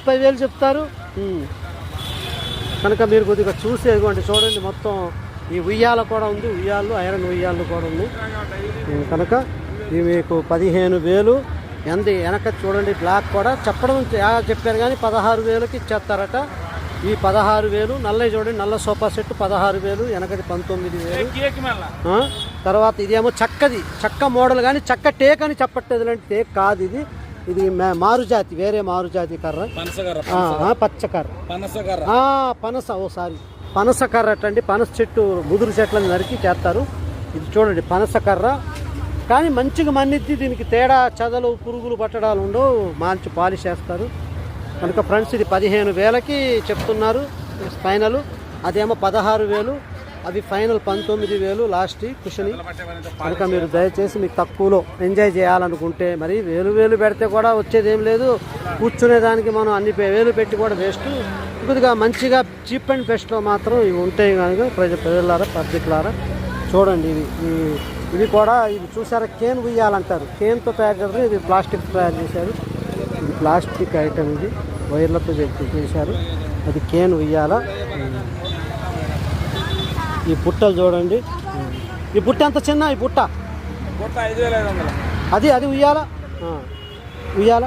ముప్పై వేలు చెప్తారు. కనుక మీరు కొద్దిగా చూసి ఇదిగోండి చూడండి మొత్తం ఈ ఉయ్యాల కూడా ఉంది ఉయ్యాలు ఐరన్ ఉయ్యాలు కూడా ఉంది. కనుక ఇవి మీకు పదిహేను వేలు ఎంత వెనక చూడండి బ్లాక్ కూడా. చెప్పడం చెప్పారు కానీ పదహారు వేలకి ఇచ్చేస్తారట. ఈ పదహారు వేలు నల్లవి చూడండి నల్ల సోఫా సెట్ పదహారు వేలు వెనకది పంతొమ్మిది వేలు. తర్వాత ఇదేమో చక్కది చక్క మోడల్ కానీ చక్క టేక్ అని చెప్పట్లేదు అంటే టేక్ కాదు ఇది. ఇది మారుజాతి వేరే మారుజాతి కర్ర. పనసగర్ర ఆ, ఆ, పచ్చ కర్ర పనసగర్ర ఆ, పనస ఓ సారీ. పనస కర్ర అటండి పనస చెట్టు ముదురు చెట్లను నరికి చేస్తారు. ఇది చూడండి పనస కర్ర కానీ మంచిగా మన్నిద్ది దీనికి తేడా చదలు పురుగులు పట్టడాలు ఉండవు. మంచి పాలిష్ చేస్తారు. కనుక ఫ్రెండ్స్ ఇది పదిహేను వేలకి చెప్తున్నారు ఫైనల్. అదేమో పదహారు వేలు. అది ఫైనల్ పంతొమ్మిది వేలు లాస్ట్ కుషని. కనుక మీరు దయచేసి మీకు తక్కువలో ఎంజాయ్ చేయాలనుకుంటే మరి వేలు వేలు పెడితే కూడా వచ్చేది ఏం లేదు. కూర్చునే దానికి మనం అన్ని పే- వేలు పెట్టి కూడా వేస్ట్. కొద్దిగా మంచిగా చీప్ అండ్ బెస్ట్లో మాత్రం ఇవి ఉంటాయి కనుక ప్రజ ప్రజలారా పబ్లిక్లారా చూడండి ఇవి. ఇవి కూడా ఇవి చూసారా? కేన్ ఉయ్యాలంటారు కేన్తో తయారు చేస్తారు. ఇది ప్లాస్టిక్ తయారు చేశారు. ఇది ప్లాస్టిక్ ఐటమ్ ఇది. వైర్లతో చేశారు. అది కేన్ ఉయ్యాల. ఈ పుట్టలు చూడండి. ఈ పుట్ట ఎంత చిన్న? ఈ పుట్ట? కొట్ట ఐదు వేల ఐదు వందలు. అది అది ఉయ్యాల? ఉయ్యాల?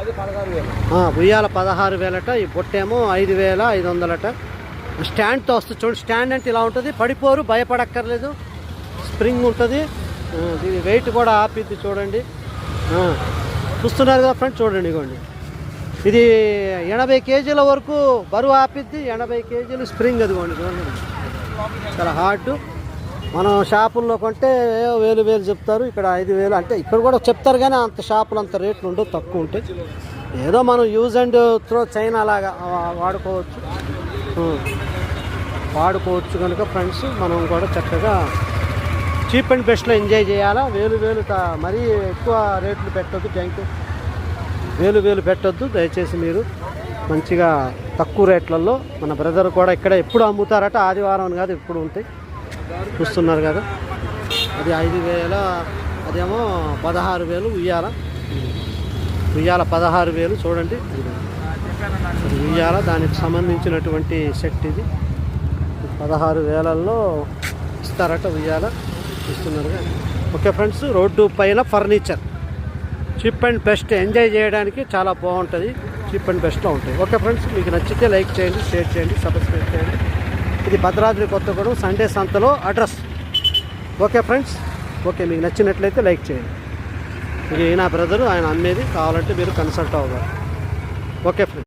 అది పదహారు వేలు. ఉయ్యాల పదహారు వేలట ఈ బొట్టేమో ఐదు వేల ఐదు వందలట. స్టాండ్తో వస్తుంది. చూడండి స్టాండ్ అంటే ఇలా ఉంటుంది. పడిపోరు భయపడక్కర్లేదు. స్ప్రింగ్ ఉంటుంది. దీని వెయిట్ కూడా ఆపిద్ది చూడండి. చూస్తున్నారు కదా ఫ్రెండ్స్ చూడండి ఇగోండి. ఇది ఎనభై కేజీల వరకు బరువు ఆపిద్ది. ఎనభై కేజీలు స్ప్రింగ్ అదిగోండి చూడండి. చాలా హార్డ్. మనం షాపుల్లో కొంటే వేలు వేలు చెప్తారు. ఇక్కడ ఐదు వేలు అంటే ఇక్కడ కూడా చెప్తారు కానీ అంత షాపులు అంత రేట్లు ఉండవు తక్కువ ఉంటాయి. ఏదో మనం యూజ్ అండ్ త్రో చైనా లాగా వాడుకోవచ్చు. వాడుకోవచ్చు కనుక ఫ్రెండ్స్ మనం కూడా చక్కగా చీప్ అండ్ బెస్ట్లో ఎంజాయ్ చేయాలా? వేలు వేలు మరీ ఎక్కువ రేట్లు పెట్టొద్దు థ్యాంక్ యూ. వేలు వేలు పెట్టొద్దు దయచేసి మీరు మంచిగా తక్కువ రేట్లలో మన బ్రదర్ కూడా ఇక్కడ ఎప్పుడు అమ్ముతారట ఆదివారం కాదు ఎప్పుడు ఉంటాయి చూస్తున్నారు కదా. అది ఐదు వేల అదేమో పదహారు వేలు ఉయ్యాల. ఉయ్యాల పదహారు వేలు చూడండి. ఉయ్యాల దానికి సంబంధించినటువంటి సెట్ ఇది. పదహారు వేలల్లో ఇస్తారట ఉయ్యాల. ఇస్తున్నారు కదా. ఓకే ఫ్రెండ్స్ రోడ్డు పైన furniture. Cheap and best. Enjoy చేయడానికి చాలా బాగుంటుంది. చీప్ అండ్ బెస్ట్లో ఉంటాయి. ఓకే ఫ్రెండ్స్ మీకు నచ్చితే లైక్ చేయండి షేర్ చేయండి సబ్స్క్రైబ్ చేయండి. ఇది భద్రాద్రి కొత్తగూడెం సండే సంతలో అడ్రస్. ఓకే ఫ్రెండ్స్ ఓకే మీకు నచ్చినట్లయితే లైక్ చేయండి. ఇది నా బ్రదరు ఆయన అమ్మేది కావాలంటే మీరు కన్సల్ట్ అవ్వాలి. Okay friends.